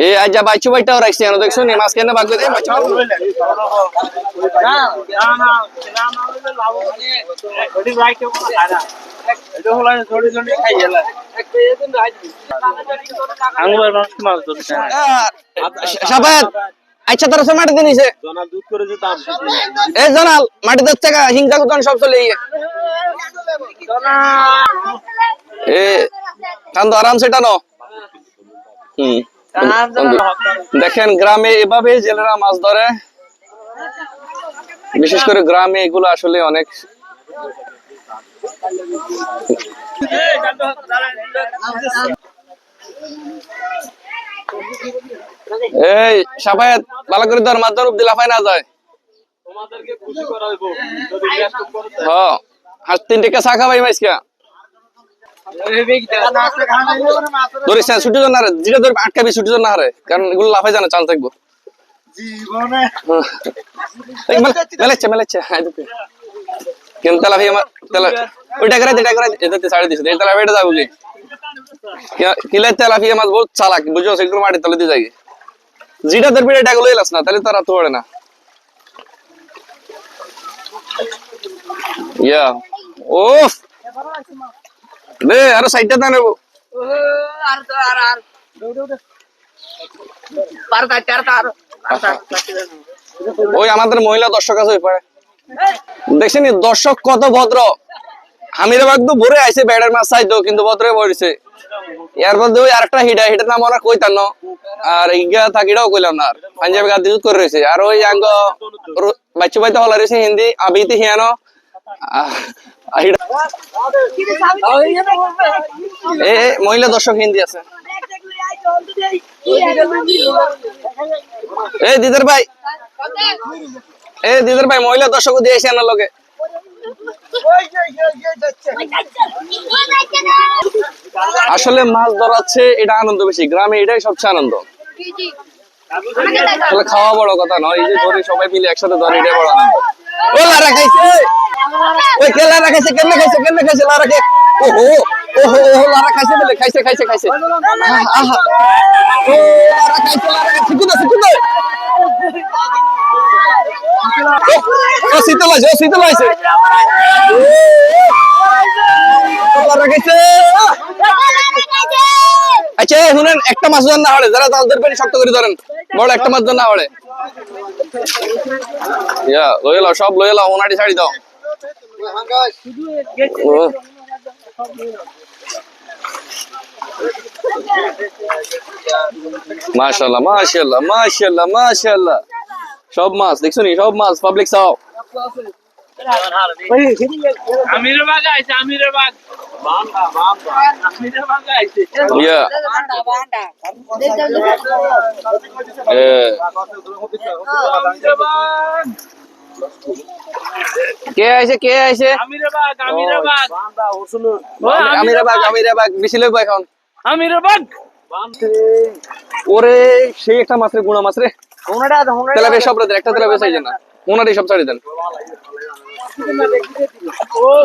এ আজ বাইচু বাইটাও রাখছি না দেখছ নি মাছ কেন বাগ করে মাছ আচ্ছা তোর মাটি দিনিছে এ, জানাল, মাটি দশ টাকা হিংসা কুতন সব চলে গিয়ে। এ, কান্দ আরাম সে টানো। হুম। দেখেন গ্রামে এভাবে জেলেরা মাছ ধরে। বিশেষ করে গ্রামে এগুলো আসলে অনেক এই সাফায়াত ভালো করে ধর মাছ ধর অব্দি লাফায় না যায়। তোমাদেরকে খুশি করা হইব যদি গ্যাস করে হ হাঁস তিন টাকা চা খাবাই মাইসকা। ধরিস না ছুটি না রে। যেটা ধরবি আটকাবি ছুটি না হারে কারণ এগুলো লাফাই জানা চাল থাকব। এই মেলে- মেলেচ্ছে মেলেচ্ছে। হাই দিতে কেন তেলাফি আমার তেলা ওইটা করে এটা করে এটাতে ছাড়ে দিছে। এটা তেলাফি এটা যাব কি? কি- কিলে তেলাফি মাছ বহুত চালাক বুঝো সেগুলো মাটি তলে দিয়ে যায় যেটা ধরবি এটা গুলো এলাস না তাহলে তারা তো পড়ে না। ইয়া। ওফ দে আরও সাইডটা দা নেব। ওই আমাদের মহিলা দর্শক আছে ওই পারে দেখছেন দর্শক কত ভদ্র। বাগ তো ভরে আইছে ব্যাডের মাছ চাইতো কিন্তু ভদ্রে ভরেছে এর মধ্যে ওই আরেকটা হিডা হিটার নাম ওরা কইতাম না আর ইগা থাকিটাও কইলাম না আর। পাঞ্জাবি গাদি করে রয়েছে। আর ওই আঙ্গ বাচ্চা বাইতে হলা রয়েছে হিন্দি আবিতে হিয়ানো। এ এ, মহিলা দর্শক হিন্দি আছে। দিদার ভাই। এই দিদার ভাই মহিলা দর্শক দিয়ে এসে লগে। আসলে মাছ ধরাচ্ছে এটা আনন্দ বেশি। গ্রামে এটাই সবচেয়ে আনন্দ। খাওয়া বড় কথা নয় এই যে ধরে সবাই মিলে একসাথে ধরে এটাই বড় আনন্দ। ওই কে লারা খাইছে কেমনে খাইছে কেমনে খাইছে লারা কে? ওহো ওহো ওহো লারা খাইছে বলে খাইছে খাইছে খাইছে। আহা, ও লারা খাইছে লারা খাইছে। কুদা কুদা ও লারা খাইছে। আচ্ছা শুনেন একটা মাছ ধর না হলে যারা জাল ধরবেন শক্ত করে ধরেন। বড় একটা মাছ ধর না হলে। ইয়া লয়ে সব লয়ে ওনাটি ছাড়ি দাও। ও। মাশাআল্লাহ মাশাআল্লাহ মাশাআল্লাহ মাশাআল্লাহ। সব মাছ দেখছ নি সব মাছ পাবলিক চাও। আমির কে আইছে কে আইছে? আমির বাগ আমির বান্দা ওসুন আমিরা বাগ বেশি লোক এখন। আমির বাগ ওরে সেই একটা মাছ গুণা মাছ রে। তেলা বেশ সব রাতের একটা তেলা বেশ না ওনারই সব ছাড়ি দেন।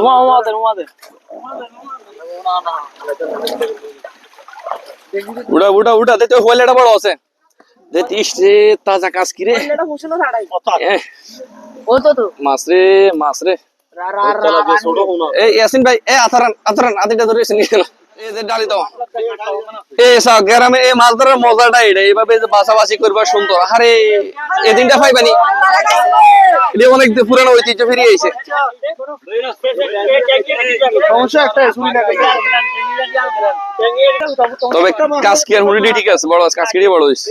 ওমা ওমাদের ওমাদের উড়া উড়া উড়া দে তো বড় আছে। দে তিস রে তাজা কাজ কিরে মাছ রে মাছ রে। এই ইয়াসিন ভাই এ আতারান আতারান আদিটা ধরে এসে নিয়ে গ্রামে এই মাছ ধরার মজাটা এটা এইভাবে যে বাসাবাসি করবা সুন্দর। আরে এই দিনটা পাইবানি এটা অনেক পুরানো ঐতিহ্য ফিরিয়ে আইছে। সমস্যা তবে কাজ কি আর ঠিক আছে বড় কাজ কি বড় হইছে?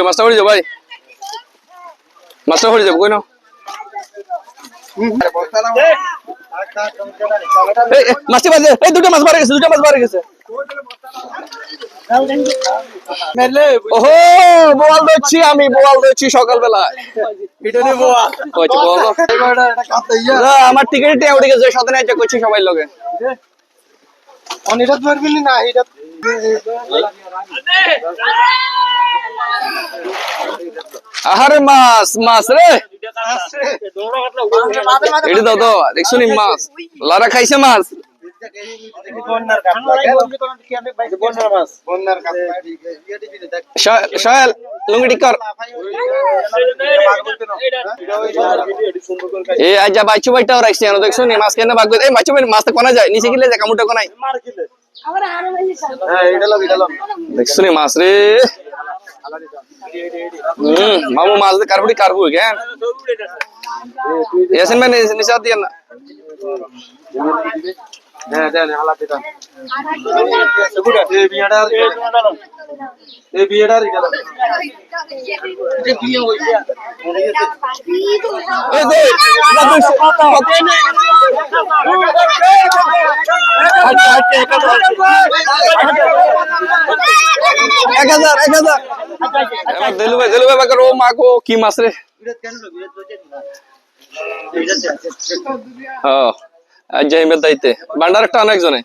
মাছটা হয়ে যাও ভাই। হয়ে যাব মাছটি বাজে এই দুটো মাছ মারা গেছে দুটো মাছ মারা গেছে। ওহো বোয়াল ধরছি আমি বোয়াল ধরছি আমার টিকিট টিয়া উঠে গেছে সাথে নাই করছি সবাই লগে। আহারে মাছ মাছ রে। এটি দাও তো দেখছ নি মাছ? লারা খাইছে মাছ। সোহেল লুঙ্গি ঠিক কর এই আজ যা বাইচু বাইটাও রাখছি জানো দেখছ নি মাছ কেন ভাগ এই বাইচু বাই মাছ তো কোনা যায় নিচে গিলে যায় কামুটা কোনাই দেখছ নি মাছ রে হম মামু মাছ দিয়ে কারবুড়ি কারবু কেন এসেন মানে নিচে হাত দিয়ে না এই যে, না দুইশো, এক হাজার এক হাজার এবার দেলু ভাই দেলু ভাই বাকার ও মা গো কি মাছ রে ও আজ যাইবে দাইতে বান্ডার একটা আনা একজনে।